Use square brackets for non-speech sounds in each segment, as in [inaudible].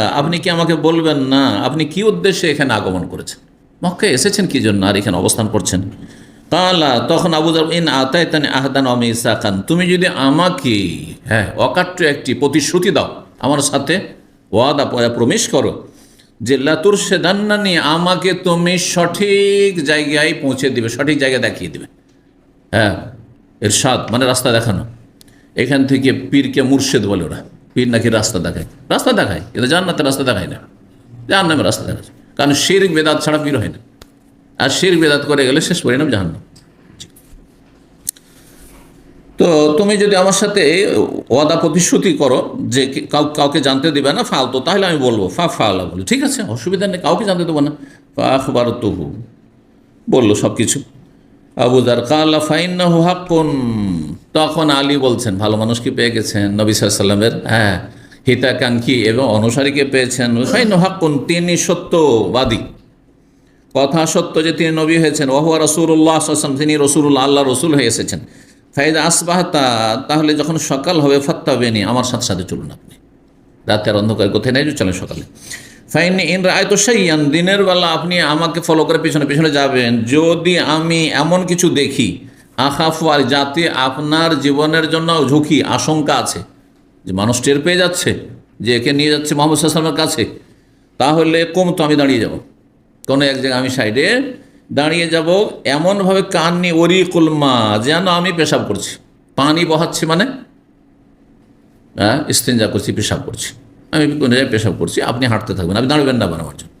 আপনি কি আমাকে বলবেন না? আপনি কি উদ্দেশ্যে এখানে আগমন করেছেন? মক্কা এসেছেন কি জন্য আর এখানে অবস্থান করছেন? কালা, তখন আবু জার, ইন আতায়তানি আহদান অমি খান তুমি যদি আমাকে হ্যাঁ অকাট্য একটি প্রতিশ্রুতি দাও আমার সাথে, ওয়াদা প্রমিশ করো যে লাতুর সেদান্নানি আমাকে তুমি সঠিক জায়গায় পৌঁছে দিবে, সঠিক জায়গায় দেখিয়ে দিবে। হ্যাঁ এর স্বাদ মানে রাস্তা দেখানো। এখান থেকে পীরকে মুর্শেদ বলে ওরা। পীর নাকি রাস্তা দেখায়? রাস্তা দেখায়। কিন্তু জান্নাতের রাস্তা দেখায় না। জাহান্নামের রাস্তা দেখাচ্ছে কারণ শির বেদাত ছাড়া পীর হয় না। আর শির বেদাত করে গেলে শেষ পরিণাম জাহান্নাম। তো তুমি যদি আমার সাথে ওয়াদা প্রতিশ্রুতি করো যে কাউকে জানতে দেবে না, ফালতো, তাহলে আমি বলব, ফা ফালা বলি। ঠিক আছে? অসুবিধা নেই, কাউকে জানতে দেবো না। ফা আখবার তবু বলল সব কিছু আবুদার কাল্লা ফাইন্নাহু হাক্কুন। তখন আলী বলছেন, ভালো মানুষকে পেয়ে গেছেন? নবী সাল্লামের হ্যাঁ হিতাকাঙ্ক্ষী এবং অনুসারীকে পেয়েছেন? ফাইন হাক্কুন, তিনি সত্যবাদী। কথা সত্য যে তিনি নবী হয়েছেন, ওহুয়া রসুল্লাহ আসলাম তিনি রসুল্লাহ আল্লাহ রসুল হয়ে এসেছেন। ফাইদা আসবাহতা, তাহলে যখন সকাল হবে ফাত্তা বেনি আমার সাথে সাথে চলুন আপনি। রাতের অন্ধকার কোথায় নেই, চলেন সকালে। ফাইন ইন রায় তো সেইয়ান দিনের বেলা আপনি আমাকে ফলো করে পিছনে পিছনে যাবেন। যদি আমি এমন কিছু দেখি, আখাফু আর যাতে আপনার জীবনের জন্য ঝুঁকি, আশঙ্কা আছে, যে মানুষ টের পেয়ে যাচ্ছে, যে একে নিয়ে যাচ্ছে মোহাম্মদ সাল্লামের কাছে, তাহলে কম তো আমি দাঁড়িয়ে যাব। কোনো এক জায়গায় আমি সাইডে দাঁড়িয়ে যাব, এমনভাবে কান নিয়ে ওরি কুলমা, যেন আমি পেশাব করছি। পানি বহাচ্ছি মানে হ্যাঁ ইস্তেঞ্জা করছি, পেশাব করছি। আমি কোনো জায়গায় পেশাব করছি, আপনি হাঁটতে থাকবেন আপনি দাঁড়াবেন না বানাবার জন্য।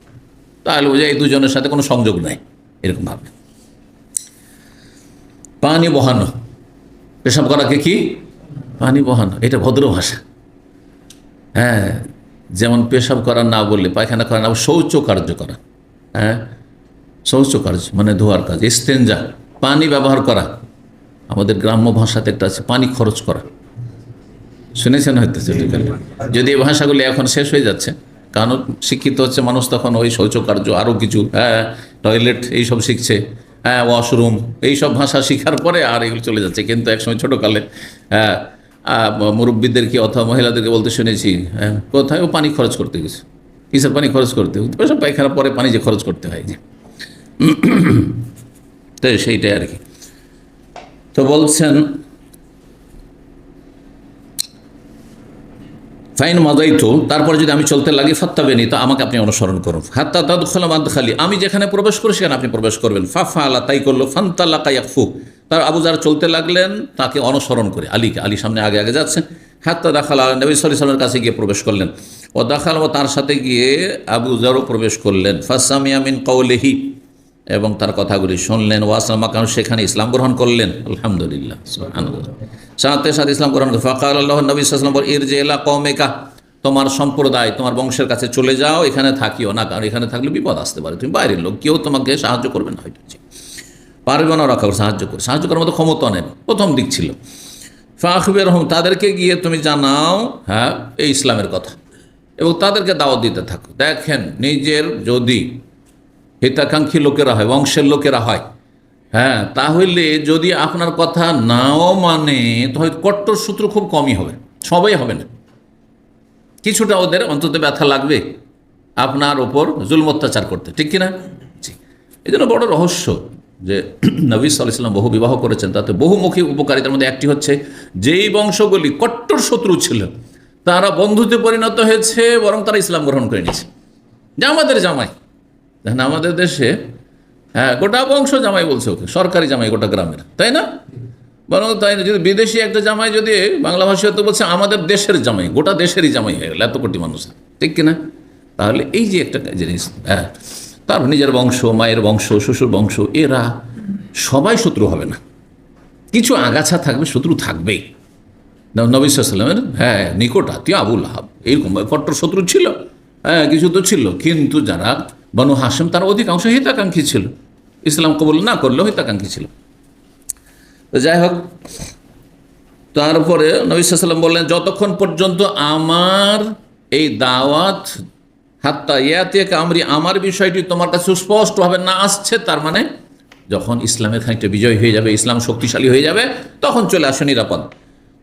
তাহলে বোঝা এই দুজনের সাথে কোনো সংযোগ নাই, এরকম ভাবে। পানি বহানো, পেশাব করাকে কি? পানি বহানো, এটা ভদ্র ভাষা। হ্যাঁ যেমন পেশাব করা না বললে, পায়খানা করা না শৌচ কার্য করা। হ্যাঁ শৌচ কার্য মানে ধোয়ার কাজ ইস্তেঞ্জা পানি ব্যবহার করা। আমাদের গ্রাম্য ভাষাতে একটা আছে, পানি খরচ করা। শুনেছেন হয়তো যদি এই ভাষাগুলি এখন শেষ হয়ে যাচ্ছে কারণ শিক্ষিত হচ্ছে মানুষ তখন ওই শৌচকার্য আরও কিছু হ্যাঁ টয়লেট এইসব শিখছে হ্যাঁ ওয়াশরুম এইসব ভাষা শেখার পরে আর এগুলো চলে যাচ্ছে। কিন্তু একসময় ছোটোকালে হ্যাঁ মুরব্বীদেরকে অথবা মহিলাদেরকে বলতে শুনেছি হ্যাঁ কোথায় ও পানি খরচ করতে গেছে। কিসের পানি খরচ করতে? সব পায়খানা পরে পানি যে খরচ করতে হয় যে তো সেইটাই আর কি। তো বলছেন ফাইন মাদাই মাদাইতো, তারপরে যদি আমি চলতে লাগি, ফাত্তাবেনি, তো আমাকে আপনি অনুসরণ করুন। হাত্তা দাদ খোলামাদ খালি আমি যেখানে প্রবেশ করি, সেখানে আপনি প্রবেশ করবেন। ফাফা আলা তাই করল ফান্তাল্লা কাইয়াকফু তার আবু যারা চলতে লাগলেন, তাকে অনুসরণ করে, আলীকে, আলী সামনে আগে আগে যাচ্ছেন হাত্তা দাখাল আল নবী সাল্লামের কাছে গিয়ে প্রবেশ করলেন। ও দাখাল, ও তার সাথে গিয়ে আবু জারও প্রবেশ করলেন। ফাসামিয়ামিন কৌলেহি এবং তার কথাগুলি শুনলেন। ওয়াসলাম সেখানে ইসলাম গ্রহণ করলেন। আলহামদুলিল্লাহ। সাথে সাথে ইসলাম গ্রহণ করে ফাকার আল্লাহ নবী ইর যে এলা কমেকা তোমার সম্প্রদায়, তোমার বংশের কাছে চলে যাও, এখানে থাকিও না, কারণ এখানে থাকলে বিপদ আসতে পারে, তুমি বাইরের লোক, কেউ তোমাকে সাহায্য করবে না হয়তো পারবে না কাউকে সাহায্য করে সাহায্য করার মতো ক্ষমতা নেই, প্রথম দিক ছিল। ফাহবের রহম তাদেরকে গিয়ে তুমি জানাও হ্যাঁ এই ইসলামের কথা, এবং তাদেরকে দাওয়াত দিতে থাকো। দেখেন, নিজের যদি হিতাকাঙ্ক্ষী লোকেরা হয়, বংশের লোকেরা হয়। হ্যাঁ তাহলে যদি আপনার কথা নাও মানে হয়তো কট্টর সূত্র খুব কমই হবে, সবাই হবে না। কিছুটা ওদের অন্তত ব্যথা লাগবে, আপনার ওপর জুলম অত্যাচার করতে, ঠিক কিনা? জি। এই জন্য বড় রহস্য যে [clears throat] নবী সাল্লাম বহু বিবাহ করেছেন, তাতে বহুমুখী উপকারিতার মধ্যে একটি হচ্ছে, যেই বংশগুলি কট্টর শত্রু ছিল, তারা বন্ধুতে পরিণত হয়েছে, বরং তারা ইসলাম গ্রহণ করে নিয়েছে। যে আমাদের জামাই। দেখেন আমাদের দেশে হ্যাঁ গোটা বংশ জামাই বলছে ওকে, সরকারি জামাই গোটা গ্রামের, তাই না? বরং তাই না, যদি বিদেশি একটা জামাই যদি, বাংলা ভাষা তো বলছে আমাদের দেশের জামাই, গোটা দেশেরই জামাই হয়ে গেল, এত কোটি মানুষ, ঠিক কিনা? তাহলে এই যে একটা জিনিস হ্যাঁ তারপর নিজের বংশ, মায়ের বংশ, শ্বশুর বংশ, এরা সবাই শত্রু হবে না। কিছু আগাছা থাকবে, শত্রু থাকবেই। নবী সাল্লামের হ্যাঁ নিকট আত্মীয় আবুল আহাব এইরকম কট্টর শত্রু ছিল হ্যাঁ কিছু তো ছিল, কিন্তু যারা বনু হাসেম তার অধিকাংশ হিতাকাঙ্ক্ষী ছিল। ইসলাম কবুল না করলেও হিতাকাঙ্ক্ষী ছিল। তো যাই হোক, তারপরে নবী সাল্লাম বললেন, যতক্ষণ পর্যন্ত আমার এই দাওয়াত, হাত্তা ইয়াতে কামরি আমার বিষয়টি তোমার কাছে সুস্পষ্টভাবে না আসছে, তার মানে যখন ইসলামের খানিকটা বিজয় হয়ে যাবে, ইসলাম শক্তিশালী হয়ে যাবে, তখন চলে আসে নিরাপদ।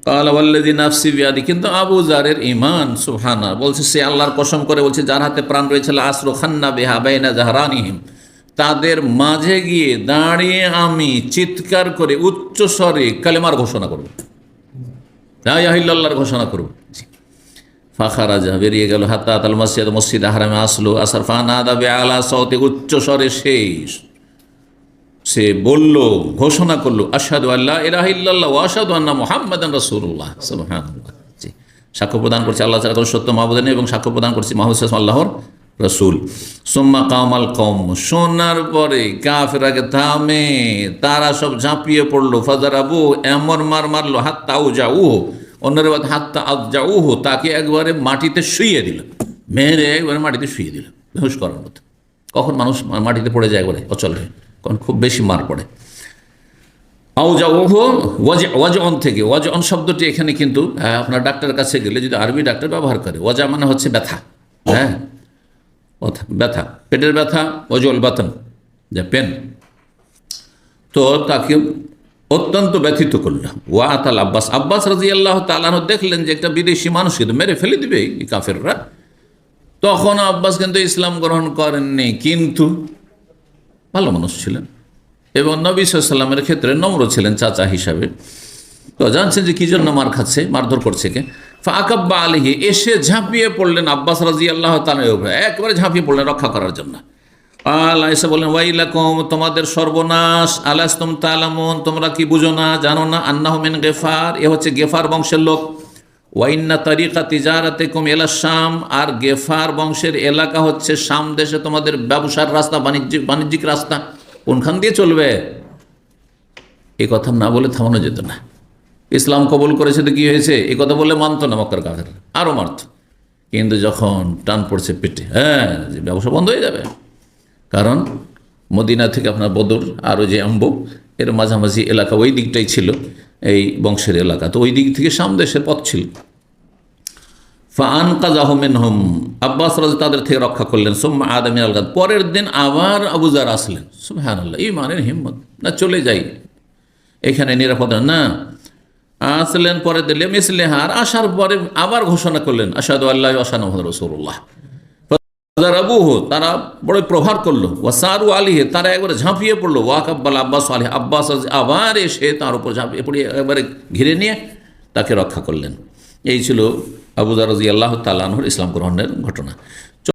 কালাবাল্লাদি নাফসি বিয়াদি, কিন্তু আবু জারের ইমান সুহানা বলছে সে আল্লাহর কসম করে বলছে, যার হাতে প্রাণ রয়েছে আসরো খান্না বেহা বাইনা জাহারানিহিম। তাদের মাঝে গিয়ে দাঁড়িয়ে আমি চিৎকার করে উচ্চ স্বরে কালেমার ঘোষণা করব। আল্লাহর ঘোষণা করব। ফাঁকা রাজা বেরিয়ে গেল হাত্তা আতাল মসজিদ মসজিদ আহরামে আসলো, আসার ফানা দাবে আলা সৌতে উচ্চ স্বরে শেষ। সে বলল, ঘোষণা করল আসাদু আল্লাহ ইলাহিল্লাহ আসাদু আন্না মোহাম্মদ রসুল্লাহ জি। সাক্ষ্য প্রদান করছে আল্লাহ তালা সত্য মাহবুদান এবং সাক্ষ্য প্রদান করছে মাহবুদ আল্লাহর রসুল। সোম্মা কামাল কম শোনার পরে কাফেরাকে থামে, তারা সব ঝাঁপিয়ে পড়ল। ফাজার আবু এমন মার মারলো হাত তাও যাউ অন্যের বাদ হাত তা আজ যাউ তাকে একবারে মাটিতে শুইয়ে দিল। মেরে একবারে মাটিতে শুইয়ে দিল। বেহুশ করার মতো। কখন মানুষ মাটিতে পড়ে যায় একবারে অচল হয়ে। কারণ খুব বেশি মার পড়ে। আউজা ওহো ওয়াজ ওয়াজ অন থেকে ওয়াজ অন শব্দটি এখানে কিন্তু আপনার ডাক্তারের কাছে গেলে যদি আরবি ডাক্তার ব্যবহার করে, ওয়াজা মানে হচ্ছে ব্যথা হ্যাঁ? ব্যথা, পেটের ব্যথা ওজল বাতন, যা পেন। তো তাকে অত্যন্ত ব্যথিত করল। ওয়া আতাল আব্বাস আব্বাস রাজি আল্লাহ তালাহ দেখলেন যে একটা বিদেশি মানুষ কিন্তু মেরে ফেলে দিবে এই কাফেররা। তখন আব্বাস কিন্তু ইসলাম গ্রহণ করেননি, কিন্তু ভালো মানুষ ছিলেন। এবং নবী সাল্লামের ক্ষেত্রে নম্র ছিলেন চাচা হিসাবে। তো জানছেন যে কি জন্য মার খাচ্ছে, মারধর করছে কে? ফাকাব্বা আলিহি এসে ঝাঁপিয়ে পড়লেন আব্বাস রাজি আল্লাহ তালের উপরে। একবারে ঝাঁপিয়ে পড়লেন রক্ষা করার জন্য। আল্লাহ এসে বললেন, ওয়াইলাকুম, তোমাদের সর্বনাশ। আলাস্তম তালামুন, তোমরা কি বুঝো না, জানো না? আন্নাহমিন গেফার, এ হচ্ছে গেফার বংশের লোক। ওয়াইন্না তারিকা তিজারাতে কুম এলা শাম, আর গেফার বংশের এলাকা হচ্ছে শাম দেশে তোমাদের ব্যবসার রাস্তা বাণিজ্যিক বাণিজ্যিক রাস্তা। কোনখান দিয়ে চলবে? এ কথা না বলে থামানো যেত না। ইসলাম কবুল করেছে তো কী হয়েছে? এ কথা বলে মানতো না মক্কার কাফের আরও মানত কিন্তু যখন টান পড়ছে পেটে হ্যাঁ যে ব্যবসা বন্ধ হয়ে যাবে। কারণ মদিনা থেকে আপনার বদর আরও যে আম্ব, এর মাঝামাঝি এলাকা ওই দিকটাই ছিল। এই বংশের এলাকা। তো ওই দিক থেকে সামদেশের পথ ছিল। ফান কাজ আহমেন হোম আব্বাস রাজ তাদের থেকে রক্ষা করলেন। সোম্মা আদামি আলগাদ পরের দিন আবার আবুজার আসলেন। সুহান আল্লাহ এই মানের হিম্মত। না, চলে যাই। এখানে নিরাপদ না। আসলেন পরে দিলে মিসলেহার আসার পরে আবার ঘোষণা করলেন আসাদু আল্লাহ আসান রসুল্লাহ তারা বড় প্রভার করল। ওয়াসারু আলিহে, তারা একবারে ঝাঁপিয়ে পড়ল। ওয়াক আব্বাল আব্বাস আলী, আব্বাস আবার এসে তার উপর ঝাঁপিয়ে পড়ে, একবারে ঘিরে নিয়ে তাকে রক্ষা করলেন। এই ছিল আবুদারজি রাজি আল্লাহ তালানহর ইসলাম গ্রহণের ঘটনা।